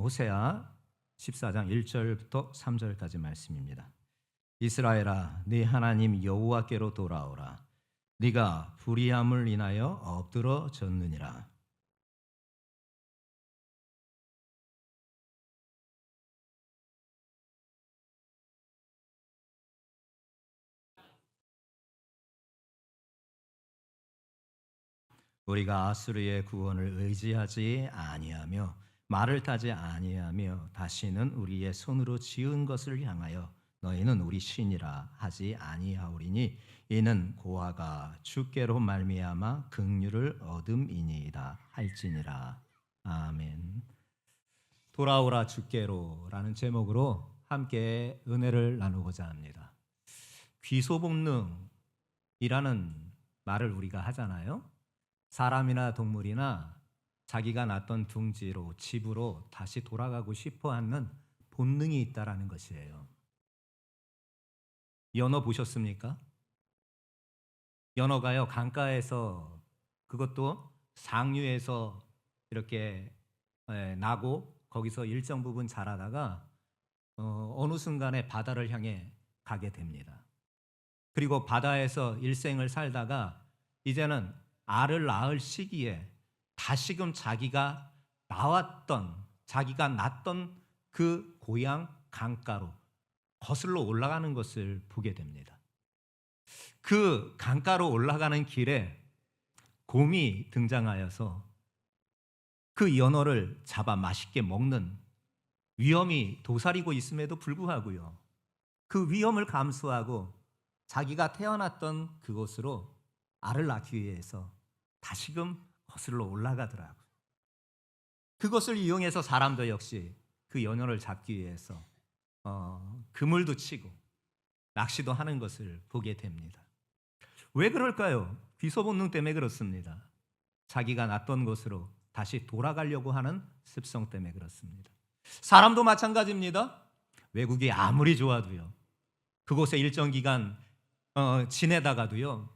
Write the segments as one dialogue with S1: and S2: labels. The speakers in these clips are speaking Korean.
S1: 호세아 14장 1절부터 3절까지 말씀입니다. 이스라엘아 네 하나님 여호와께로 돌아오라 네가 불의함을 인하여 엎드러졌느니라 우리가 아수르의 구원을 의지하지 아니하며 말을 타지 아니하며 다시는 우리의 손으로 지은 것을 향하여 너희는 우리 신이라 하지 아니하오리니 이는 고아가 주께로 말미암아 긍휼을 얻음이니이다 할지니라 아멘. 돌아오라 주께로라는 제목으로 함께 은혜를 나누고자 합니다. 귀소복능이라는 말을 우리가 하잖아요. 사람이나 동물이나 자기가 낳던 둥지로 집으로 다시 돌아가고 싶어 하는 본능이 있다라는 것이에요. 연어 보셨습니까? 연어가요 강가에서 그것도 상류에서 이렇게 에, 나고 거기서 일정 부분 자라다가 어, 어느 순간에 바다를 향해 가게 됩니다. 그리고 바다에서 일생을 살다가 이제는 알을 낳을 시기에 다시금 자기가 나왔던 자기가 낳던 그 고향 강가로 거슬러 올라가는 것을 보게 됩니다. 그 강가로 올라가는 길에 곰이 등장하여서 그 연어를 잡아 맛있게 먹는 위험이 도사리고 있음에도 불구하고요. 그 위험을 감수하고 자기가 태어났던 그곳으로 알을 낳기 위해서 다시금 거슬러 올라가더라고요. 그것을 이용해서 사람도 역시 그 연어를 잡기 위해서 어, 그물도 치고 낚시도 하는 것을 보게 됩니다. 왜 그럴까요? 귀소 본능 때문에 그렇습니다. 자기가 났던 곳으로 다시 돌아가려고 하는 습성 때문에 그렇습니다. 사람도 마찬가지입니다. 외국이 아무리 좋아도요. 그곳에 일정 기간 어, 지내다가도요.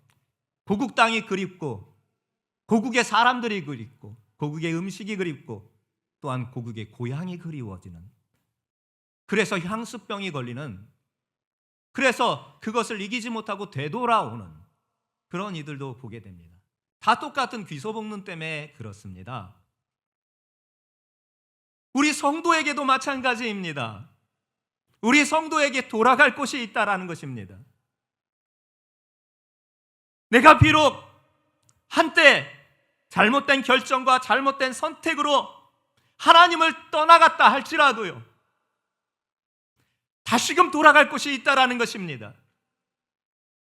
S1: 고국 땅이 그립고 고국의 사람들이 그립고 고국의 음식이 그립고 또한 고국의 고향이 그리워지는 그래서 향수병이 걸리는 그래서 그것을 이기지 못하고 되돌아오는 그런 이들도 보게 됩니다. 다 똑같은 귀소복능 때문에 그렇습니다. 우리 성도에게도 마찬가지입니다. 우리 성도에게 돌아갈 곳이 있다라는 것입니다. 내가 비록 한때 잘못된 결정과 잘못된 선택으로 하나님을 떠나갔다 할지라도요. 다시금 돌아갈 곳이 있다라는 것입니다.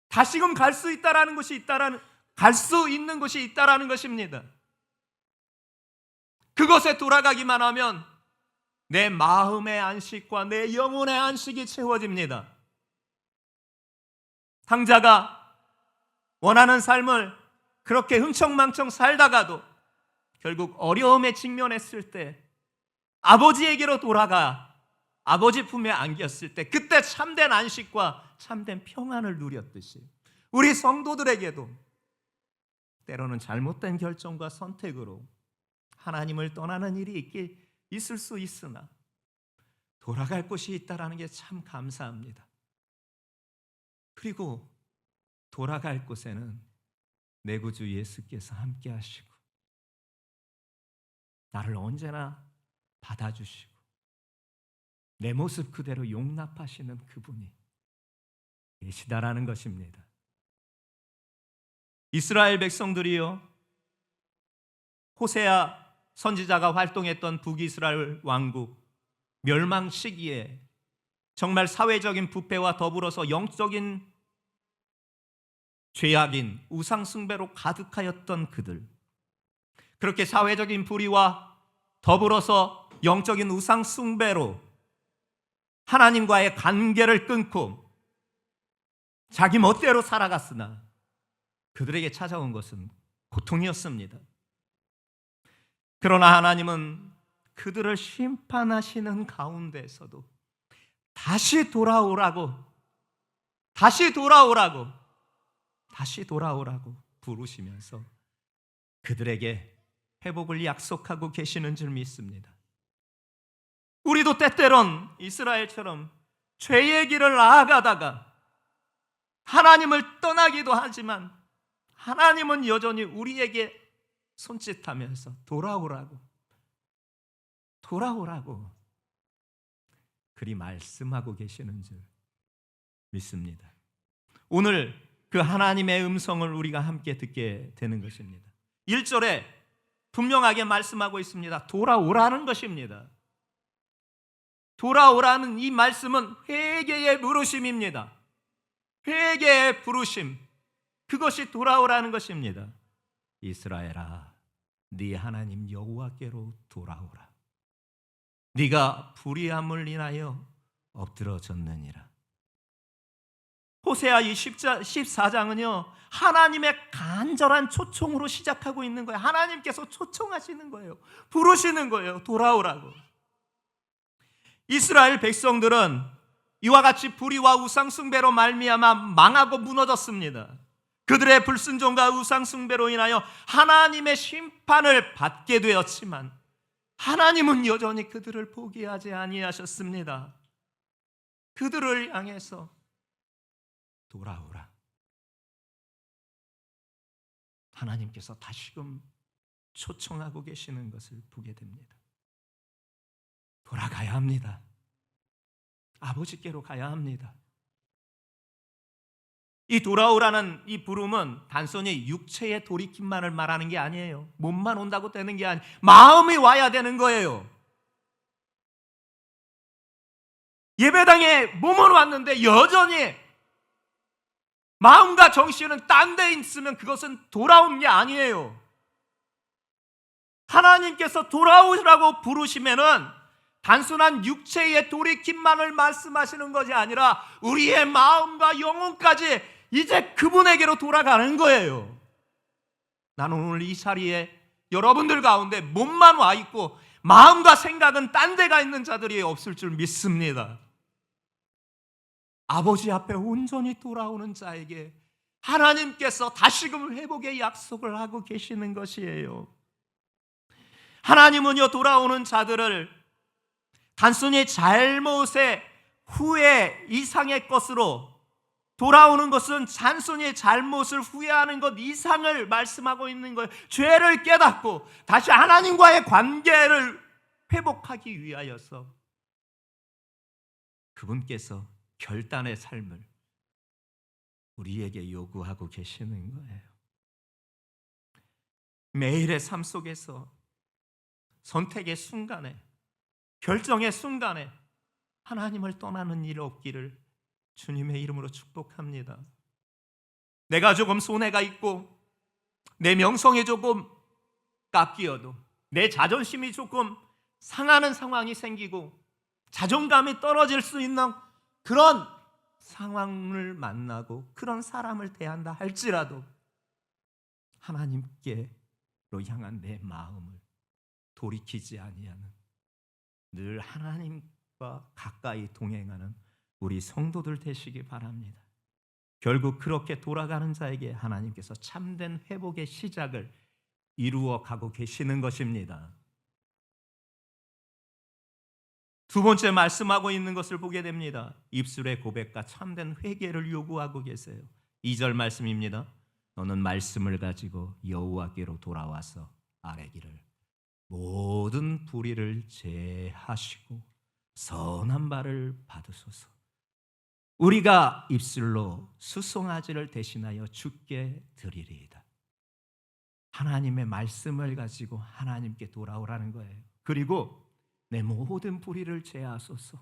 S1: 다시금 갈 수 있다라는 것이 있다라는 갈 수 있는 곳이 있다라는 것입니다. 그것에 돌아가기만 하면 내 마음의 안식과 내 영혼의 안식이 채워집니다. 상자가 원하는 삶을 그렇게 흥청망청 살다가도 결국 어려움에 직면했을 때 아버지에게로 돌아가 아버지 품에 안겼을 때 그때 참된 안식과 참된 평안을 누렸듯이 우리 성도들에게도 때로는 잘못된 결정과 선택으로 하나님을 떠나는 일이 있길 있을 수 있으나 돌아갈 곳이 있다라는 게 참 감사합니다. 그리고 돌아갈 곳에는 내 구주 예수께서 함께 하시고 나를 언제나 받아주시고 내 모습 그대로 용납하시는 그분이 계시다라는 것입니다. 이스라엘 백성들이요 호세아 선지자가 활동했던 북이스라엘 왕국 멸망 시기에 정말 사회적인 부패와 더불어서 영적인 죄악인 우상숭배로 가득하였던 그들. 그렇게 사회적인 불의와 더불어서 영적인 우상숭배로 하나님과의 관계를 끊고 자기 멋대로 살아갔으나 그들에게 찾아온 것은 고통이었습니다. 그러나 하나님은 그들을 심판하시는 가운데서도 다시 돌아오라고, 다시 돌아오라고 다시 돌아오라고 부르시면서 그들에게 회복을 약속하고 계시는 줄 믿습니다.
S2: 우리도 때때론 이스라엘처럼 죄의 길을 나아가다가 하나님을 떠나기도 하지만 하나님은 여전히 우리에게 손짓하면서 돌아오라고 돌아오라고 그리 말씀하고 계시는 줄 믿습니다. 오늘 그 하나님의 음성을 우리가 함께 듣게 되는 것입니다. 1절에 분명하게 말씀하고 있습니다. 돌아오라는 것입니다. 돌아오라는 이 말씀은 회개의 부르심입니다. 회개의 부르심. 그것이 돌아오라는 것입니다. 이스라엘아, 네 하나님 여호와께로 돌아오라. 네가 불의함을 인하여 엎드러졌느니라. 호세아 이 14장은요, 하나님의 간절한 초청으로 시작하고 있는 거예요. 하나님께서 초청하시는 거예요. 부르시는 거예요. 돌아오라고. 이스라엘 백성들은 이와 같이 불의와 우상숭배로 말미암아 망하고 무너졌습니다. 그들의 불순종과 우상숭배로 인하여 하나님의 심판을 받게 되었지만 하나님은 여전히 그들을 포기하지 아니하셨습니다. 그들을 향해서 돌아오라. 하나님께서 다시금 초청하고 계시는 것을 보게 됩니다. 돌아가야 합니다. 아버지께로 가야 합니다. 이 돌아오라는 이 부름은 단순히 육체의 돌이킴만을 말하는 게 아니에요. 몸만 온다고 되는 게 아니, 마음이 와야 되는 거예요. 예배당에 몸은 왔는데 여전히 마음과 정신은 딴 데 있으면 그것은 돌아온 게 아니에요. 하나님께서 돌아오라고 부르시면은 단순한 육체의 돌이킴만을 말씀하시는 것이 아니라 우리의 마음과 영혼까지 이제 그분에게로 돌아가는 거예요. 나는 오늘 이 자리에 여러분들 가운데 몸만 와 있고 마음과 생각은 딴 데가 있는 자들이 없을 줄 믿습니다. 아버지 앞에 온전히 돌아오는 자에게 하나님께서 다시금 회복의 약속을 하고 계시는 것이에요. 하나님은요, 돌아오는 자들을 단순히 잘못의 후회 이상의 것으로 돌아오는 것은 단순히 잘못을 후회하는 것 이상을 말씀하고 있는 거예요. 죄를 깨닫고 다시 하나님과의 관계를 회복하기 위하여서 그분께서 결단의 삶을 우리에게 요구하고 계시는 거예요. 매일의 삶 속에서 선택의 순간에 결정의 순간에 하나님을 떠나는 일 없기를 주님의 이름으로 축복합니다. 내가 조금 손해가 있고 내 명성이 조금 깎이어도 내 자존심이 조금 상하는 상황이 생기고 자존감이 떨어질 수 있는 그런 상황을 만나고 그런 사람을 대한다 할지라도 하나님께로 향한 내 마음을 돌이키지 아니하는 늘 하나님과 가까이 동행하는 우리 성도들 되시기 바랍니다. 결국 그렇게 돌아가는 자에게 하나님께서 참된 회복의 시작을 이루어 가고 계시는 것입니다. 두 번째 말씀하고 있는 것을 보게 됩니다. 입술의 고백과 참된 회개를 요구하고 계세요. 2절 말씀입니다. 너는 말씀을 가지고 여호와께로 돌아와서 아뢰기를 모든 불의를 제하시고 선한 바를 받으소서. 우리가 입술로 수송아지를 대신하여 죽게 드리리이다. 하나님의 말씀을 가지고 하나님께 돌아오라는 거예요. 그리고 내 모든 불의를 제하소서.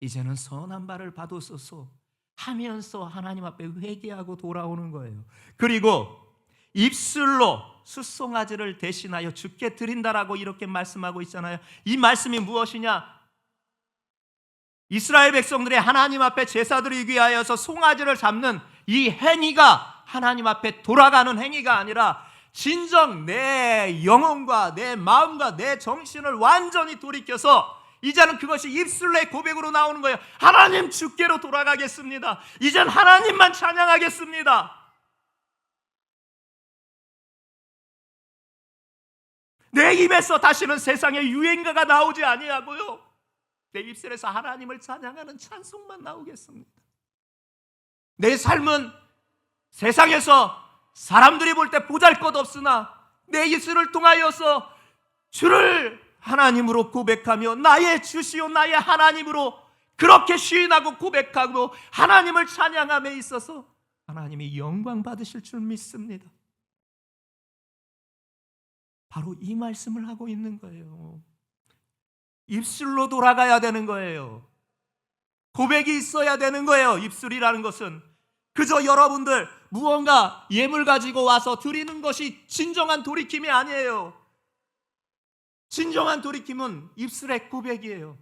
S2: 이제는 선한 바를 받으소서 하면서 하나님 앞에 회개하고 돌아오는 거예요. 그리고 입술로 숫송아지를 대신하여 죽게 드린다라고 이렇게 말씀하고 있잖아요. 이 말씀이 무엇이냐? 이스라엘 백성들의 하나님 앞에 제사 드리기 위하여서 송아지를 잡는 이 행위가 하나님 앞에 돌아가는 행위가 아니라 진정 내 영혼과 내 마음과 내 정신을 완전히 돌이켜서 이제는 그것이 입술의 고백으로 나오는 거예요. 하나님 주께로 돌아가겠습니다. 이젠 하나님만 찬양하겠습니다. 내 입에서 다시는 세상의 유행가가 나오지 아니하고요. 내 입술에서 하나님을 찬양하는 찬송만 나오겠습니다. 내 삶은 세상에서 사람들이 볼 때 보잘 것 없으나 내 입술을 통하여서 주를 하나님으로 고백하며 나의 주시오 나의 하나님으로 그렇게 시인하고 고백하고 하나님을 찬양함에 있어서 하나님이 영광 받으실 줄 믿습니다. 바로 이 말씀을 하고 있는 거예요. 입술로 돌아가야 되는 거예요. 고백이 있어야 되는 거예요. 입술이라는 것은 그저 여러분들 무언가 예물 가지고 와서 드리는 것이 진정한 돌이킴이 아니에요. 진정한 돌이킴은 입술의 고백이에요.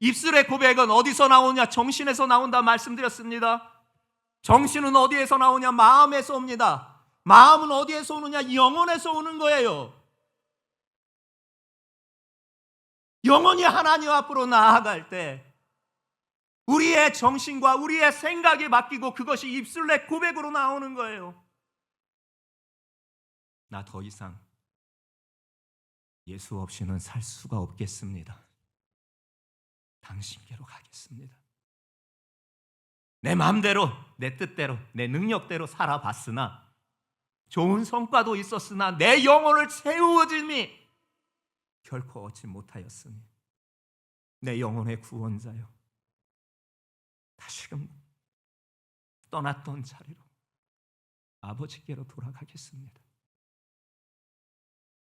S2: 입술의 고백은 어디서 나오냐? 정신에서 나온다 말씀드렸습니다. 정신은 어디에서 나오냐? 마음에서 옵니다. 마음은 어디에서 오느냐? 영혼에서 오는 거예요. 영혼이 하나님 앞으로 나아갈 때 우리의 정신과 우리의 생각이 바뀌고 그것이 입술의 고백으로 나오는 거예요. 나 더 이상 예수 없이는 살 수가 없겠습니다. 당신께로 가겠습니다. 내 마음대로, 내 뜻대로, 내 능력대로 살아봤으나 좋은 성과도 있었으나 내 영혼을 채우어짐이 결코 얻지 못하였으니 내 영혼의 구원자여 다시금 떠났던 자리로 아버지께로 돌아가겠습니다.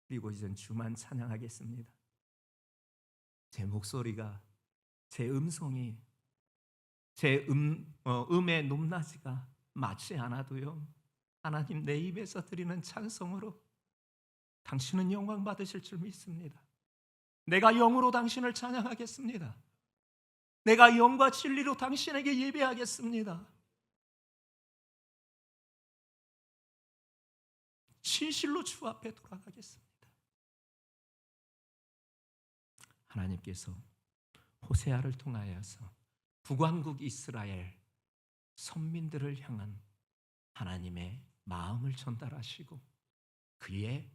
S2: 그리고 이젠 주만 찬양하겠습니다. 제 목소리가 제 음성이 제 음, 어, 음의 높낮이가 맞지 않아도요. 하나님 내 입에서 드리는 찬송으로 당신은 영광 받으실 줄 믿습니다. 내가 영으로 당신을 찬양하겠습니다. 내가 영과 진리로 당신에게 예배하겠습니다. 진실로 주 앞에 돌아가겠습니다. 하나님께서 호세아를 통하여서 북왕국 이스라엘 선민들을 향한 하나님의 마음을 전달하시고 그의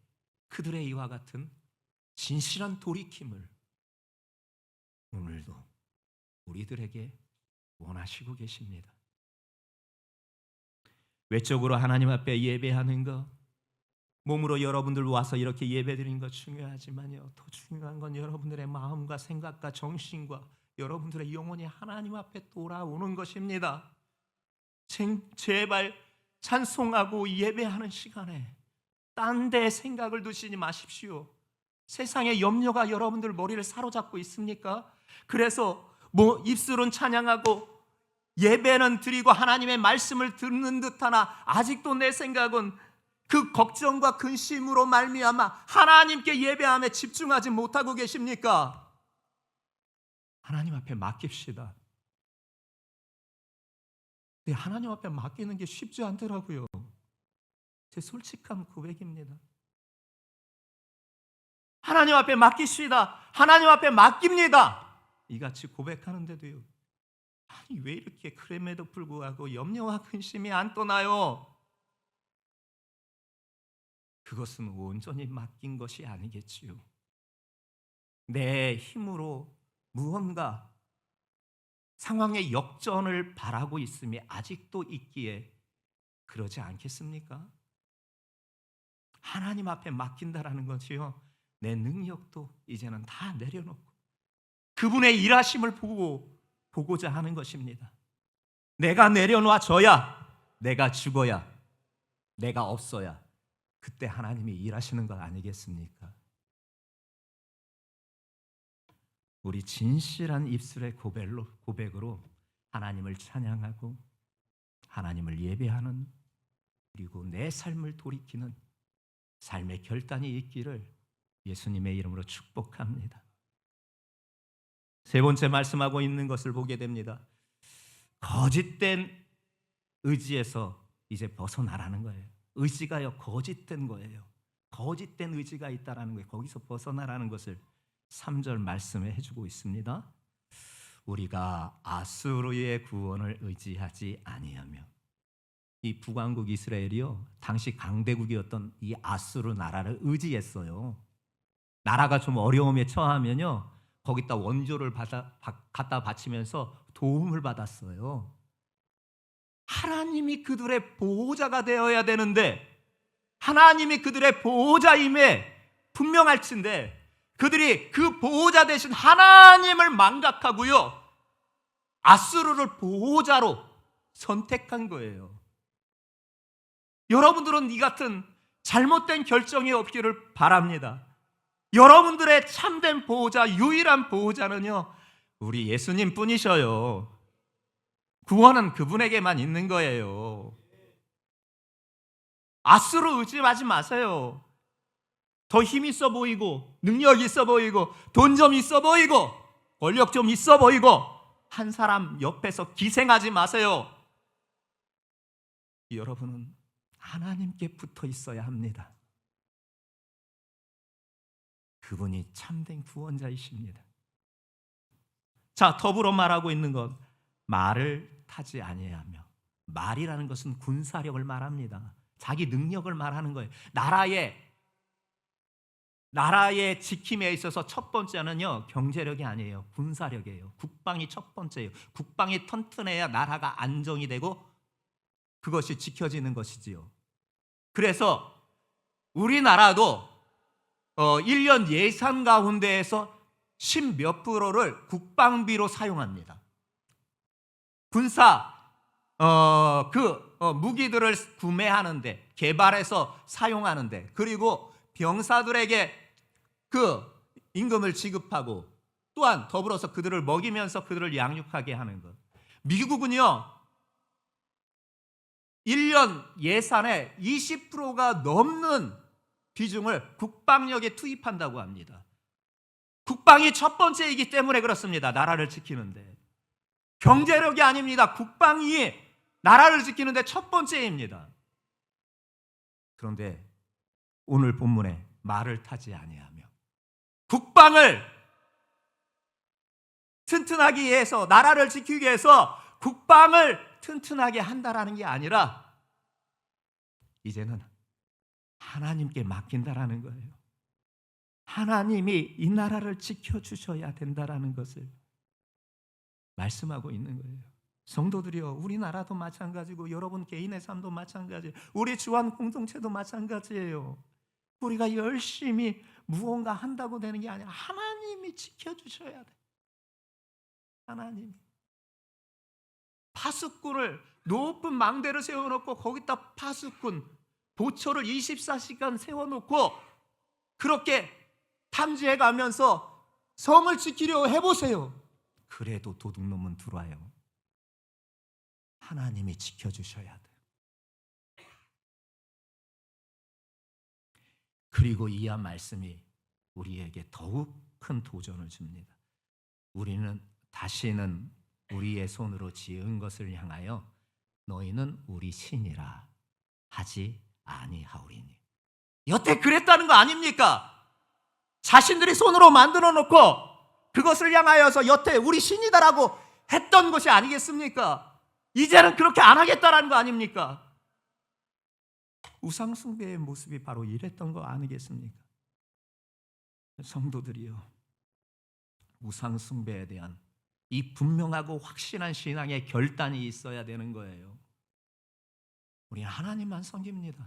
S2: 그들의 이와 같은 진실한 돌이킴을 오늘도 우리들에게 원하시고 계십니다. 외적으로 하나님 앞에 예배하는 것, 몸으로 여러분들 와서 이렇게 예배드리는 것 중요하지만요. 더 중요한 건 여러분들의 마음과 생각과 정신과 여러분들의 영혼이 하나님 앞에 돌아오는 것입니다. 제- 제발 찬송하고 예배하는 시간에 딴 데 생각을 두시지 마십시오. 세상의 염려가 여러분들 머리를 사로잡고 있습니까? 그래서 뭐 입술은 찬양하고 예배는 드리고 하나님의 말씀을 듣는 듯하나 아직도 내 생각은 그 걱정과 근심으로 말미암아 하나님께 예배함에 집중하지 못하고 계십니까? 하나님 앞에 맡깁시다. 근데 하나님 앞에 맡기는 게 쉽지 않더라고요. 제 솔직한 고백입니다. 하나님 앞에 맡기시다. 하나님 앞에 맡깁니다. 이같이 고백하는데도요. 아니 왜 이렇게 그램에도 불구하고 염려와 근심이 안 떠나요? 그것은 온전히 맡긴 것이 아니겠지요. 내 힘으로 무언가 상황의 역전을 바라고 있음이 아직도 있기에 그러지 않겠습니까? 하나님 앞에 맡긴다라는 것이요. 내 능력도 이제는 다 내려놓고 그분의 일하심을 보고 보고자 하는 것입니다. 내가 내려놔 줘야 내가 죽어야 내가 없어야 그때 하나님이 일하시는 것 아니겠습니까? 우리 진실한 입술의 고백로, 고백으로 하나님을 찬양하고 하나님을 예배하는 그리고 내 삶을 돌이키는 삶의 결단이 있기를 예수님의 이름으로 축복합니다. 세 번째 말씀하고 있는 것을 보게 됩니다. 거짓된 의지에서 이제 벗어나라는 거예요. 의지가요 거짓된 거예요. 거짓된 의지가 있다라는 거예요. 거기서 벗어나라는 것을 3절 말씀에 해주고 있습니다. 우리가 아수르의 구원을 의지하지 아니하며 이 북왕국 이스라엘이요 당시 강대국이었던 이 아수르 나라를 의지했어요. 나라가 좀 어려움에 처하면요
S1: 거기다 원조를 받아, 바- 갖다 바치면서 도움을 받았어요. 하나님이 그들의 보호자가 되어야 되는데 하나님이 그들의 보호자임에 분명할진데 그들이 그 보호자 대신 하나님을 망각하고요. 아수르를 보호자로 선택한 거예요. 여러분들은 이 같은 잘못된 결정이 없기를 바랍니다. 여러분들의 참된 보호자, 유일한 보호자는요, 우리 예수님 뿐이셔요. 구원은 그분에게만 있는 거예요. 아수로 의지하지 마세요. 더 힘 있어 보이고, 능력 있어 보이고, 돈 좀 있어 보이고, 권력 좀 있어 보이고, 한 사람 옆에서 기생하지 마세요. 여러분은 하나님께 붙어 있어야 합니다. 그분이 참된 구원자이십니다. 자, 더불어 말하고 있는 것 말을 타지 아니하며 말이라는 것은 군사력을 말합니다. 자기 능력을 말하는 거예요. 나라의 나라의 지킴에 있어서 첫 번째는요 경제력이 아니에요 군사력이에요 국방이 첫 번째예요 국방이 튼튼해야 나라가 안정이 되고 그것이 지켜지는 것이지요 그래서 우리나라도 어, 1년 예산 가운데에서 10몇 프로를 국방비로 사용합니다 군사 어, 그 어, 무기들을 구매하는데 개발해서 사용하는데 그리고 병사들에게 그 임금을 지급하고 또한 더불어서 그들을 먹이면서 그들을 양육하게 하는 것. 미국은요. 1년 예산의 20%가 넘는 비중을 국방력에 투입한다고 합니다. 국방이 첫 번째이기 때문에 그렇습니다. 나라를 지키는데. 경제력이 아닙니다. 국방이 나라를 지키는데 첫 번째입니다. 그런데 오늘 본문에 말을 타지 아니하며 국방을 튼튼하기 위해서 나라를 지키기 위해서 국방을 튼튼하게 한다라는 게 아니라 이제는 하나님께 맡긴다라는 거예요. 하나님이 이 나라를 지켜 주셔야 된다라는 것을 말씀하고 있는 거예요. 성도들이요, 우리나라도 마찬가지고 여러분 개인의 삶도 마찬가지, 우리 주한 공동체도 마찬가지예요. 우리가 열심히 무언가 한다고 되는 게 아니라 하나님이 지켜주셔야 돼. 하나님. 파수꾼을 높은 망대를 세워놓고 거기다 파수꾼 보초를 24시간 세워놓고 그렇게 탐지해 가면서 성을 지키려 해보세요. 그래도 도둑놈은 들어와요. 하나님이 지켜주셔야 돼. 그리고 이하 말씀이 우리에게 더욱 큰 도전을 줍니다. 우리는 다시는 우리의 손으로 지은 것을 향하여 너희는 우리 신이라 하지 아니하오리니. 여태 그랬다는 거 아닙니까? 자신들이 손으로 만들어 놓고 그것을 향하여서 여태 우리 신이다라고 했던 것이 아니겠습니까? 이제는 그렇게 안 하겠다라는 거 아닙니까? 우상숭배의 모습이 바로 이랬던 거 아니겠습니까? 성도들이요. 우상숭배에 대한 이 분명하고 확실한 신앙의 결단이 있어야 되는 거예요. 우리는 하나님만 섬깁니다.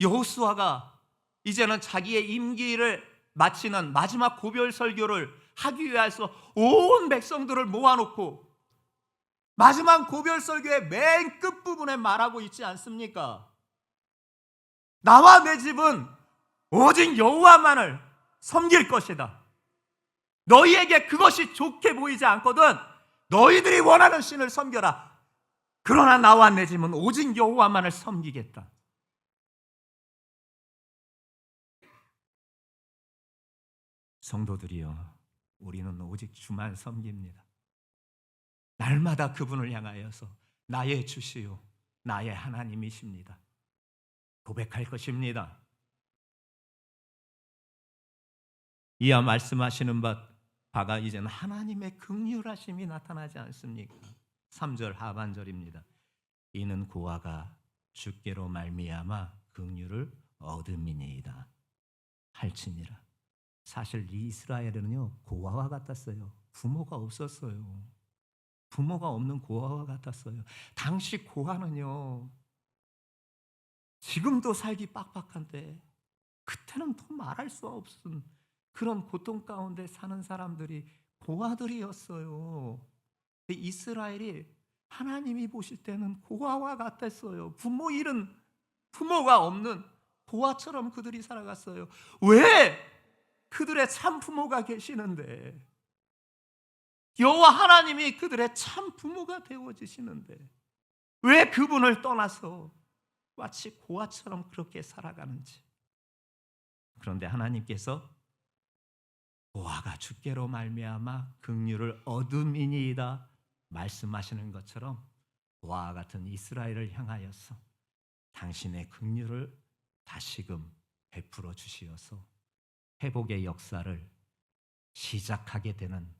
S1: 여호수아가 이제는 자기의 임기를 마치는 마지막 고별 설교를 하기 위해서 온 백성들을 모아놓고 마지막 고별 설교의 맨 끝부분에 말하고 있지 않습니까? 나와 내 집은 오직 여호와만을 섬길 것이다. 너희에게 그것이 좋게 보이지 않거든 너희들이 원하는 신을 섬겨라. 그러나 나와 내 집은 오직 여호와만을 섬기겠다. 성도들이여, 우리는 오직 주만 섬깁니다. 날마다 그분을 향하여서 나의 주시요 나의 하나님이십니다. 고백할 것입니다. 이와 말씀하시는 바, 바가 이제는 하나님의 극률하심이 나타나지 않습니까? 3절 하반절입니다. 이는 고아가 주께로 말미암아 극률을 얻음이니이다. 할지니라. 사실 이스라엘은요 고아와 같았어요. 부모가 없었어요. 부모가 없는 고아와 같았어요. 당시 고아는요 지금도 살기 빡빡한데 그때는 더 말할 수 없은 그런 고통 가운데 사는 사람들이 고아들이었어요. 이스라엘이 하나님이 보실 때는 고아와 같았어요. 부모 잃은 부모가 없는 고아처럼 그들이 살아갔어요. 왜? 그들의 참 부모가 계시는데 여호와 하나님이 그들의 참 부모가 되어지시는데 왜 그분을 떠나서 마치 고아처럼 그렇게 살아가는지 그런데 하나님께서 고아가 주께로 말미암아 긍휼을 얻음이니이다 말씀하시는 것처럼 고아와 같은 이스라엘을 향하여서 당신의 긍휼을 다시금 베풀어 주시어서 회복의 역사를 시작하게 되는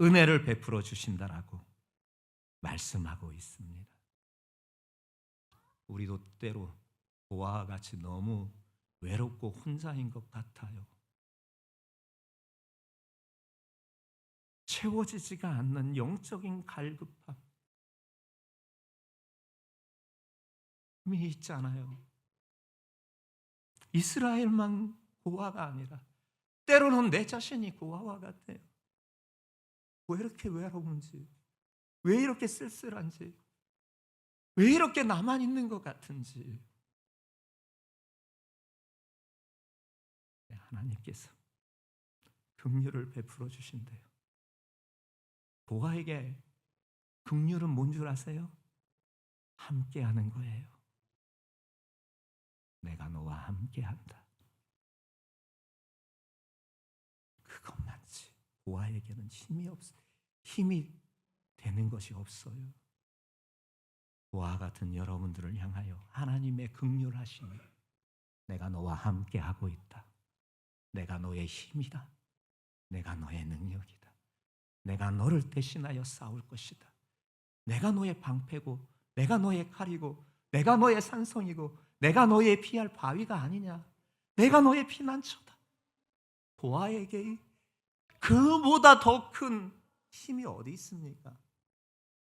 S1: 은혜를 베풀어 주신다라고 말씀하고 있습니다. 우리도 때로 고아와 같이 너무 외롭고 혼자인 것 같아요. 채워지지가 않는 영적인 갈급함이 있잖아요. 이스라엘만 고아가 아니라 때로는 내 자신이 고아와 같아요. 왜 이렇게 외로운지, 왜 이렇게 쓸쓸한지, 왜 이렇게 나만 있는 것 같은지. 네, 하나님께서 긍휼을 베풀어 주신대요. 고아에게 긍휼은 뭔 줄 아세요? 함께 하는 거예요. 내가 너와 함께 한다. 그것만지 고아에게는 힘이 없 힘이 되는 것이 없어요. 고아 같은 여러분들을 향하여 하나님의 긍휼하심이 내가 너와 함께 하고 있다. 내가 너의 힘이다. 내가 너의 능력이다. 내가 너를 대신하여 싸울 것이다. 내가 너의 방패고 내가 너의 칼이고 내가 너의 산성이고 내가 너의 피할 바위가 아니냐. 내가 너의 피난처다. 고아에게 그보다 더 큰 힘이 어디 있습니까?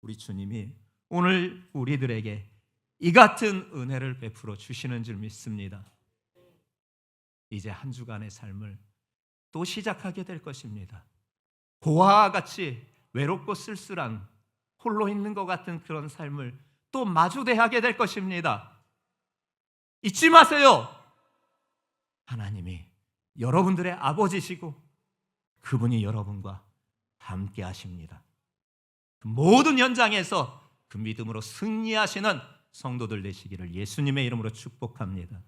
S1: 우리 주님이 오늘 우리들에게 이 같은 은혜를 베풀어 주시는 줄 믿습니다. 이제 한 주간의 삶을 또 시작하게 될 것입니다. 고아와 같이 외롭고 쓸쓸한 홀로 있는 것 같은 그런 삶을 또 마주대하게 될 것입니다. 잊지 마세요. 하나님이 여러분들의 아버지시고 그분이 여러분과 함께 하십니다. 그 모든 현장에서 그 믿음으로 승리하시는 성도들 되시기를 예수님의 이름으로 축복합니다.